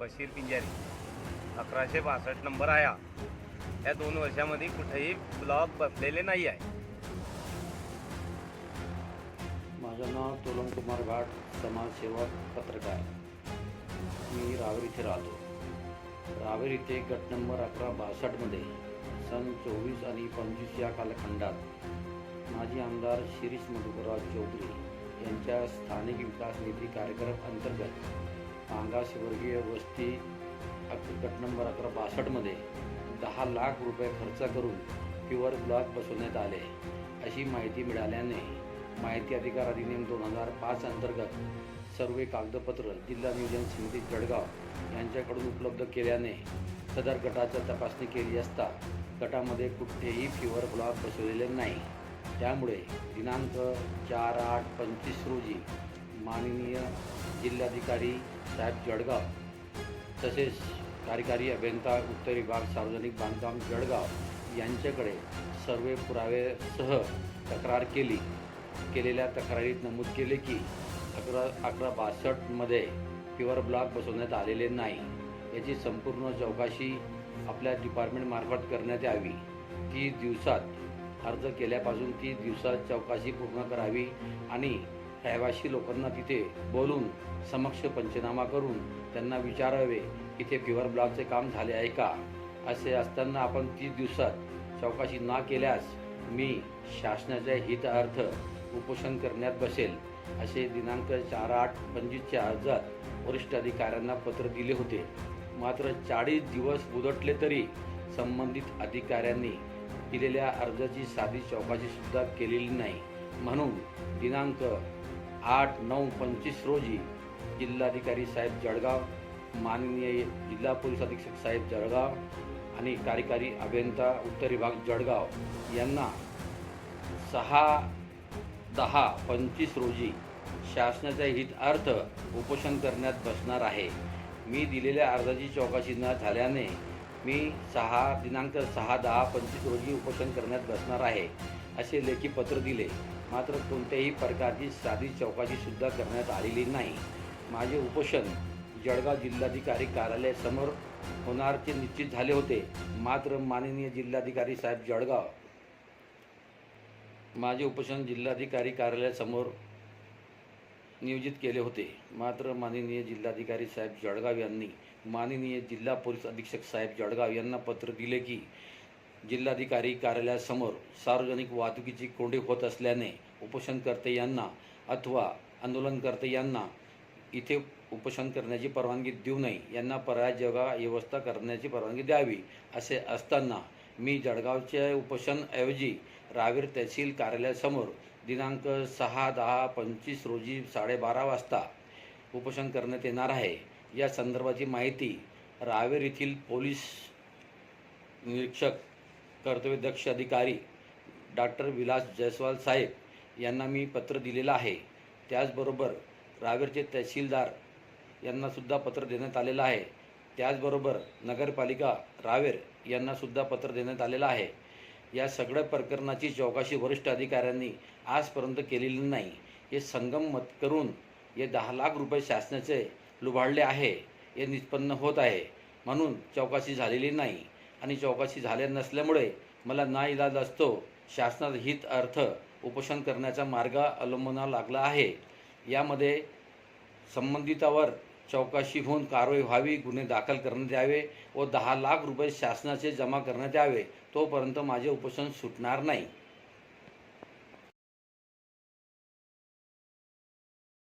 बशीर पिंजारी. अकराशे बासष्ट नंबर आहे हा. या दोन वर्षामध्ये कुठेही ब्लॉक बसलेले नाही आहे. माझं नाव तोलन कुमार घाट समाजसेवक पत्रकार. मी रावेर इथे राहतो. रावेर इथे गट नंबर अकरा बासष्टमध्ये सन चोवीस आणि पंचवीस या कालखंडात माजी आमदार शिरीष मधुकरराव चौधरी यांच्या स्थानिक विकास निधी कार्यक्रम अंतर्गत मागासवर्गीय वस्ती गट नंबर अकरा बासष्टमध्ये दहा लाख रुपये खर्च करून प्युअर ब्लॉक बसवण्यात आले. अशी माहिती मिळाल्याने माहिती अधिकार अधिनियम दोन हजार पाच अंतर्गत सर्व कागदपत्र जिल्हा नियोजन समिती जळगाव यांच्याकडून उपलब्ध केल्याने सदर गटाच्या तपासणी केली असता गटामध्ये कुठेही फ्युअर ब्लॉक बसवलेले नाही. त्यामुळे दिनांक चार आठ पंचवीस रोजी माननीय जिल्हाधिकारी साहेब जळगाव तसेच कार्यकारी अभियंता उत्तर विभाग सार्वजनिक बांधकाम जळगाव यांच्याकडे सर्व पुरावेसह तक्रार केली. केलेल्या तक्रारीत नमूद केले की अकरा अकरा बासष्टमध्ये प्युअर ब्लॉक बसवण्यात आलेले नाही. याची संपूर्ण चौकशी आपल्या डिपार्टमेंटमार्फत करण्यात यावी. तीस दिवसात अर्ज केल्यापासून तीस दिवसात चौकशी पूर्ण करावी आणि रहिवाशी लोकांना तिथे बोलून समक्ष पंचनामा करून त्यांना विचारावे की ते प्युअर ब्लॉकचे काम झाले आहे का? असे असताना आपण तीस दिवसात चौकशी न केल्यास मी शासनाच्या हितार्थ उपोषण करण्यात बसेल असे दिनांक चार आठ पंचवीसच्या अर्जात वरिष्ठ अधिकाऱ्यांना पत्र दिले होते. मात्र चाळीस दिवस उदटले तरी संबंधित अधिकाऱ्यांनी दिलेल्या अर्जाची साधी चौकशीसुद्धा केलेली नाही. म्हणून दिनांक आठ नऊ पंचवीस रोजी जिल्हाधिकारी साहेब जळगाव माननीय जिल्हा पोलीस अधीक्षक साहेब जळगाव आणि कार्यकारी अभियंता उत्तर विभाग जळगाव यांना सहा दहा पंचवीस रोजी शासनाच्या हितार्थ उपोषण करण्यात बसणार आहे. मी दिलेल्या अर्जाची चौकशी न झाल्याने मी सहा दिनांक सहा दहा पंचवीस रोजी उपोषण करण्यात बसणार आहे. असे लेखी पत्र दिले. मात्र कोणत्याही प्रकारची साधी चौकशी सुद्धा करण्यात आलेली नाही. माझे उपोषण जळगाव जिल्हाधिकारी कार्यालयासमोर होणारचे निश्चित झाले होते. मात्र माननीय जिल्हाधिकारी साहेब जळगाव माझे उपोषण जिल्हाधिकारी कार्यालयासमोर नियोजित केले होते. मात्र माननीय जिल्हाधिकारी साहेब जळगाव यांनी माननीय जिल्हा पोलीस अधीक्षक साहेब जळगाव यांना पत्र दिले की जिल्हाधिकारी कार्यालयासमोर सार्वजनिक वाहतुकीची कोंडी होत असल्याने उपोषणकर्ते यांना अथवा आंदोलनकर्ते यांना इथे उपोषण करण्याची परवानगी देऊ नये. यांना पर्याय जगा व्यवस्था करण्याची परवानगी द्यावी असे असताना मी जळगावच्या उपोषणऐवजी रावेर तहसील कार्यालयासमोर दिनांक सहा दहा पंचवीस रोजी साडेबारा वाजता उपोषण करण्यात येणार आहे. या संदर्भाची माहिती रावेर येथील पोलीस निरीक्षक कर्तव्यदक्ष अधिकारी डॉक्टर विलास जयस्वाल साहेब यांना मी पत्र दिलेलं आहे. त्याचबरोबर रावेरचे तहसीलदार यांनासुद्धा पत्र देण्यात आलेलं आहे. त्याचबरोबर नगरपालिका रावेर यांनासुद्धा पत्र देण्यात आलेलं आहे. या सगळ्या प्रकरणाची चौकशी वरिष्ठ अधिकाऱ्यांनी आजपर्यंत केलेली नाही. हे संगम मत करून हे दहा लाख रुपये शासनाचे लुबाडले आहे. हे निष्पन्न होत आहे. म्हणून चौकशी झालेली नाही. आणि चौकशी झाल्या नसल्यामुळे मला ना इलाज असतो. शासनाचा हित अर्थ उपोषण करण्याचा मार्ग अवलंबना लागला आहे. यामध्ये संबंधितावर चौकशी होऊन कारवाई व्हावी गुन्हे दाखल करण्यात यावे व दहा लाख रुपये शासनाचे जमा करण्यात यावे तोपर्यंत माझे उपोषण सुटणार नाही.